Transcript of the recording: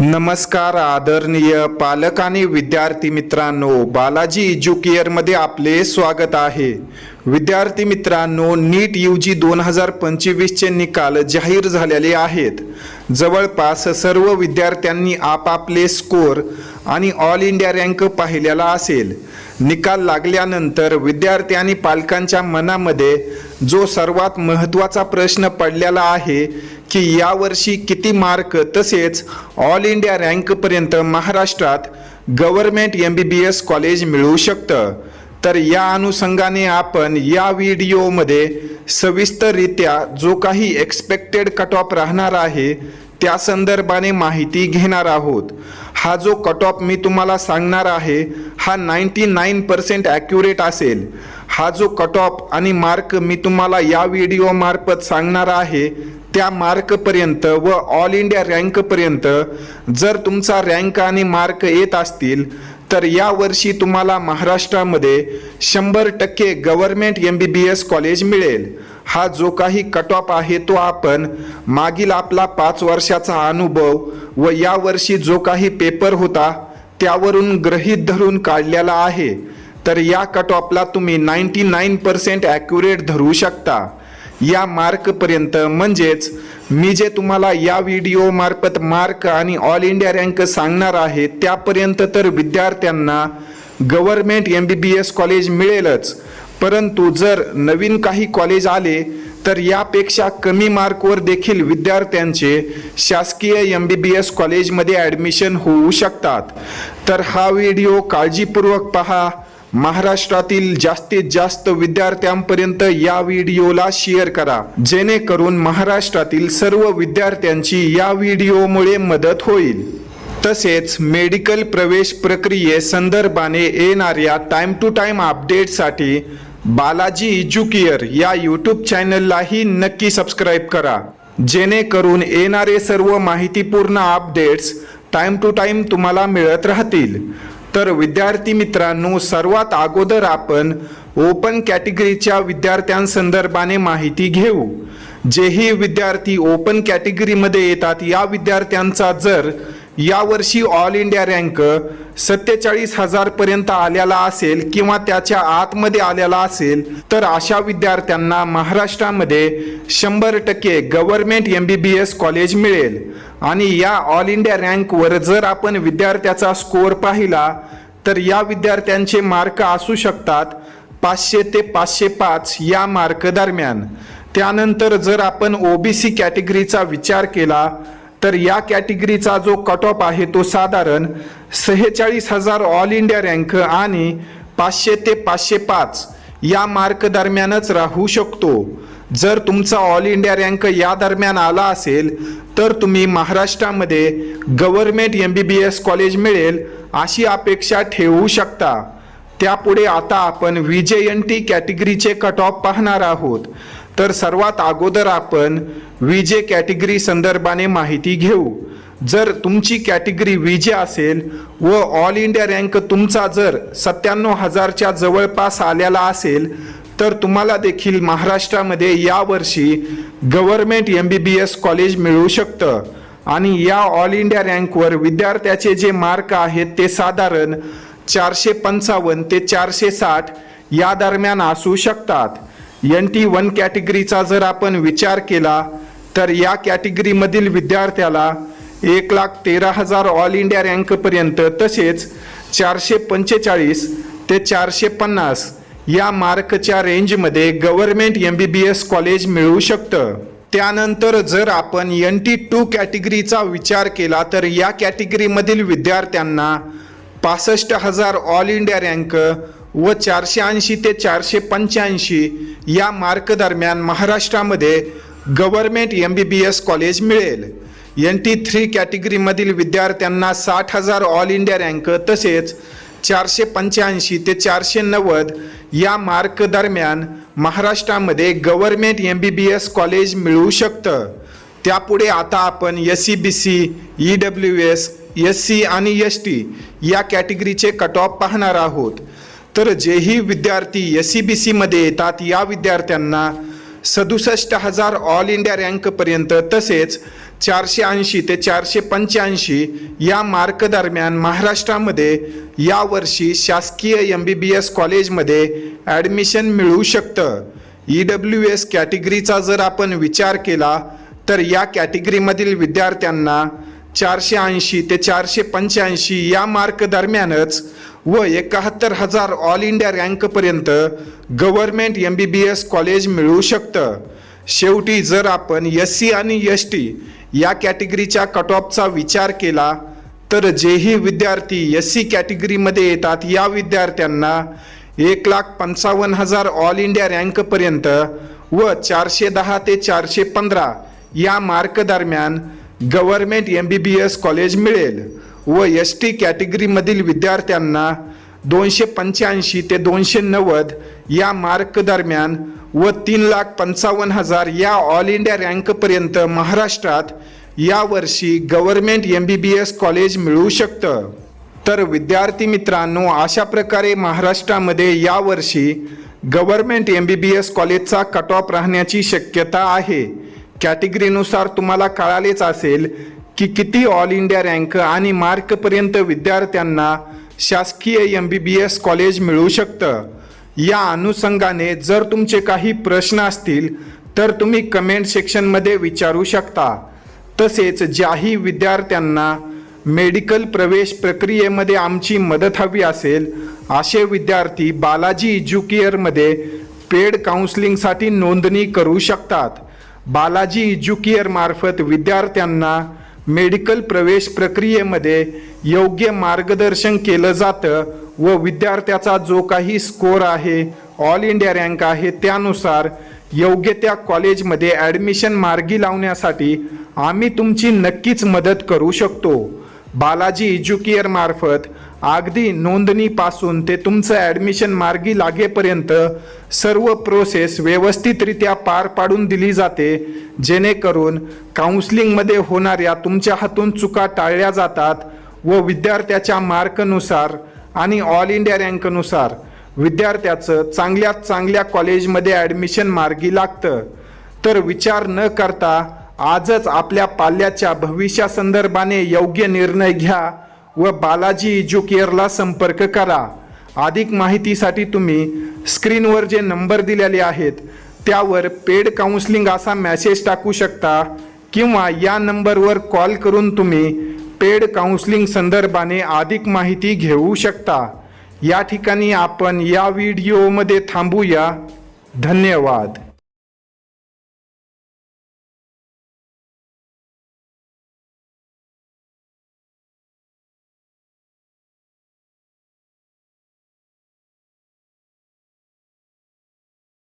नमस्कार आदरणीय पालक आणि विद्यार्थी मित्रांनो. बालाजी एज्युकेअरमध्ये आपले स्वागत आहे. विद्यार्थी मित्रांनो नीट यू जी दोन हजार पंचवीसचे निकाल जाहीर झालेले आहेत. जवळपास सर्व विद्यार्थ्यांनी आपापले स्कोर आणि ऑल इंडिया रँक पाहिलेला असेल. निकाल लागल्यानंतर विद्यार्थी आणि पालकांच्या मनामध्ये जो सर्वात महत्त्वाचा प्रश्न पडलेला आहे की यावर्षी किती मार्क तसेच ऑल इंडिया रँकपर्यंत महाराष्ट्रात government M B B S college मिळू शकतं? तर या अनुषंगाने आपण या व्हिडिओमध्ये सविस्तररित्या जो काही एक्सपेक्टेड कट ऑफ राहणार आहे त्या संदर्भाने माहिती घेणार आहोत. हा जो कट ऑफ मी तुम्हाला सांगणार आहे हा नाईंटी नाईन पर्सेंट ॲक्युरेट असेल. हा जो कट ऑफ आणि मार्क मी तुम्हाला या व्हिडिओमार्फत सांगणार आहे त्या मार्कपर्यंत व ऑल इंडिया रँकपर्यंत जर तुमचा रँक आणि मार्क येत असतील तर यावर्षी तुम्हाला महाराष्ट्रामध्ये शंभर टक्के government M B B S college मिळेल. हा जो काही कट ऑफ आहे तो आपण मागील आपला पाच वर्षाचा अनुभव व यावर्षी जो काही पेपर होता त्यावरून ग्रहीत धरून काढलेला आहे. तर या कट ऑफला तुम्ही नाईंटी नाईन पर्सेंट ॲक्युरेट धरू शकता. या मार्कपर्यंत म्हणजेच मी जे तुम्हाला या व्हिडिओ मार्फत मार्क आणि ऑल इंडिया रँक सांगणार आहे त्यापर्यंत तर विद्यार्थ्यांना government M B B S college मिळेलच. परंतु जर नवीन काही कॉलेज आले तर यापेक्षा कमी मार्कवर देखील विद्यार्थ्यांचे शासकीय एम बी बी एस कॉलेजमध्ये ॲडमिशन होऊ शकतात. तर हा व्हिडिओ काळजीपूर्वक पहा. महाराष्ट्रातील जास्तीत जास्त विद्यार्थ्यांपर्यंत या व्हिडिओला शेअर करा. जेणेकरून महाराष्ट्रातील सर्व विद्यार्थ्यांची या व्हिडिओमुळे मदत होईल. तसेच मेडिकल प्रवेश प्रक्रिये संदर्भाने येणाऱ्या टाइम टू टाइम अपडेटसाठी बालाजी एज्युकेअर या यूट्यूब चॅनललाही नक्की सबस्क्राईब करा. जेणेकरून येणारे सर्व माहितीपूर्ण अपडेट्स टाईम टू टाईम तुम्हाला मिळत राहतील. तर विद्यार्थी मित्रांनो सर्वात अगोदर आपण ओपन कॅटेगरीच्या विद्यार्थ्यांसंदर्भाने माहिती घेऊ. जेही विद्यार्थी ओपन कॅटेगरीमध्ये येतात या विद्यार्थ्यांचा जर यावर्षी ऑल इंडिया रँक सत्तेचाळीस हजार पर्यंत आलेला असेल किंवा त्याच्या आतमध्ये आलेला असेल तर अशा विद्यार्थ्यांना महाराष्ट्रामध्ये शंभर टक्के government M B B S college मिळेल. आणि या ऑल इंडिया रँकवर जर आपण विद्यार्थ्याचा स्कोअर पाहिला तर या विद्यार्थ्यांचे मार्क असू शकतात पाचशे ते पाचशे पाच या मार्क दरम्यान. त्यानंतर जर आपण ओबीसी कॅटेगरीचा विचार केला तर या कॅटेगरीचा जो कट ऑफ आहे तो साधारण सेहेचाळीस हजार ऑल इंडिया रँक आणि पाचशे ते पाचशे पाच या मार्क दरम्यानच राहू शकतो. जर तुमचा ऑल इंडिया रँक या दरम्यान आला असेल तर तुम्ही महाराष्ट्रामध्ये government M B B S college मिळेल अशी अपेक्षा ठेवू शकता. त्यापुढे आता आपण व्ही जे एन टी कॅटेगरीचे कट ऑफ पाहणार आहोत. तर सर्वात अगोदर आपण विजे जे कॅटेगरी संदर्भाने माहिती घेऊ. जर तुमची कॅटेगरी विजे असेल व ऑल इंडिया रँक तुमचा जर सत्त्याण्णव हजारच्या जवळपास आलेला असेल तर तुम्हाला देखील महाराष्ट्रामध्ये यावर्षी government M B B S college मिळू शकतं. आणि या ऑल इंडिया रँकवर विद्यार्थ्याचे जे मार्क आहेत ते साधारण चारशे पंचावन्न ते चारशे साठ या दरम्यान असू शकतात. एन टी वन कॅटेगरीचा जर आपण विचार केला तर या कॅटेगरीमधील विद्यार्थ्याला एक लाख तेरा हजार ऑल इंडिया रँकपर्यंत तसेच चारशे पंचेचाळीस ते चारशे पन्नास या मार्कच्या रेंजमध्ये government M B B S college मिळू शकतं. त्यानंतर जर आपण एन टी टू कॅटेगरीचा विचार केला तर या कॅटेगरीमधील विद्यार्थ्यांना पासष्ट हजार ऑल इंडिया रँक व चारशे ऐंशी ते चारशे पंच्याऐंशी या मार्कदरम्यान महाराष्ट्रामध्ये government M B B S college मिळेल. एन टी थ्री कॅटेगरीमधील विद्यार्थ्यांना साठ हजार ऑल इंडिया रँक तसेच चारशे पंच्याऐंशी ते चारशे नव्वद या मार्क दरम्यान महाराष्ट्रामध्ये government M B B S college मिळू शकतं. त्यापुढे आता आपण S C B C E W S S C आणि एस टी या कॅटेगरीचे कट ऑफ पाहणार आहोत. तर जेही विद्यार्थी एस सी बी सीमध्ये येतात या विद्यार्थ्यांना सदुसष्ट हजार ऑल इंडिया रँकपर्यंत तसेच चारशे ऐंशी ते चारशे पंच्याऐंशी या मार्क दरम्यान महाराष्ट्रामध्ये यावर्षी शासकीय एम बी बी एस कॉलेजमध्ये ॲडमिशन मिळू शकतं. ई डब्ल्यू एस कॅटेगरीचा जर आपण विचार केला तर या कॅटेगरीमधील विद्यार्थ्यांना चारशे ऐंशी ते चारशे पंच्याऐंशी या मार्क दरम्यानच व एकाहत्तर हजार all India रँकपर्यंत government M B B S college मिळू शकतं. शेवटी जर आपण एस सी आणि एस टी या कॅटेगरीच्या कट ऑफचा विचार केला तर जेही विद्यार्थी एस सी कॅटेगरीमध्ये येतात या विद्यार्थ्यांना एक लाख पंचावन्न हजार ऑल इंडिया रँकपर्यंत व चारशे दहा ते चारशे पंधरा या मार्क दरम्यान government M B B S college मिळेल. व एस टी कॅटेगरीमधील विद्यार्थ्यांना दोनशे पंच्याऐंशी ते दोनशे नव्वद या मार्क दरम्यान व तीन लाख पंचावन्न हजार या ऑल इंडिया रँकपर्यंत महाराष्ट्रात यावर्षी government M B B S college मिळू शकतं. तर विद्यार्थी मित्रांनो अशा प्रकारे महाराष्ट्रामध्ये यावर्षी government M B B S कॉलेजचा कट ऑफ राहण्याची शक्यता आहे. कॅटेगरीनुसार तुम्हाला कळालेच असेल की किती ऑल इंडिया रँक आणि मार्कपर्यंत विद्यार्थ्यांना शासकीय M B B S college मिळू शकतं? या अनुषंगाने जर तुमचे काही प्रश्न असतील तर तुम्ही कमेंट सेक्शनमध्ये विचारू शकता. तसेच ज्याही विद्यार्थ्यांना मेडिकल प्रवेश प्रक्रियेमध्ये आमची मदत हवी असेल असे विद्यार्थी बालाजी एज्युकेअरमध्ये पेड काउन्सिलिंगसाठी नोंदणी करू शकतात. बालाजी इज्युकेअरमार्फत विद्यार्थ्यांना मेडिकल प्रवेश प्रक्रियेमध्ये योग्य मार्गदर्शन केलं जातं व विद्यार्थ्याचा जो काही स्कोर आहे ऑल इंडिया रँक आहे त्यानुसार योग्य त्या कॉलेजमध्ये ॲडमिशन मार्गी लावण्यासाठी आम्ही तुमची नक्कीच मदत करू शकतो. बालाजी एज्युकेअर मार्फत अगदी नोंदणीपासून ते तुमचं ॲडमिशन मार्गी लागेपर्यंत सर्व प्रोसेस व्यवस्थितरित्या पार पाडून दिली जाते. जेणेकरून काउन्सिलिंगमध्ये होणाऱ्या तुमच्या हातून चुका टाळल्या जातात व विद्यार्थ्याच्या मार्कनुसार आणि ऑल इंडिया रँकनुसार विद्यार्थ्याचं चांगल्यात चांगल्या कॉलेजमध्ये ॲडमिशन मार्गी लागतं. तर विचार न करता आजच आपल्या पाल्याच्या भविष्यासंदर्भाने योग्य निर्णय घ्या व बालाजी एज्युकेअरला संपर्क करा. अधिक माहितीसाठी तुम्ही स्क्रीनवर जे नंबर दिलेले आहेत त्यावर पेड काउन्सलिंग असा मॅसेज टाकू शकता किंवा या नंबरवर कॉल करून तुम्ही पेड काउन्सलिंग संदर्भाने अधिक माहिती घेऊ शकता. या ठिकाणी आपण या व्हिडिओमध्ये थांबूया. धन्यवाद.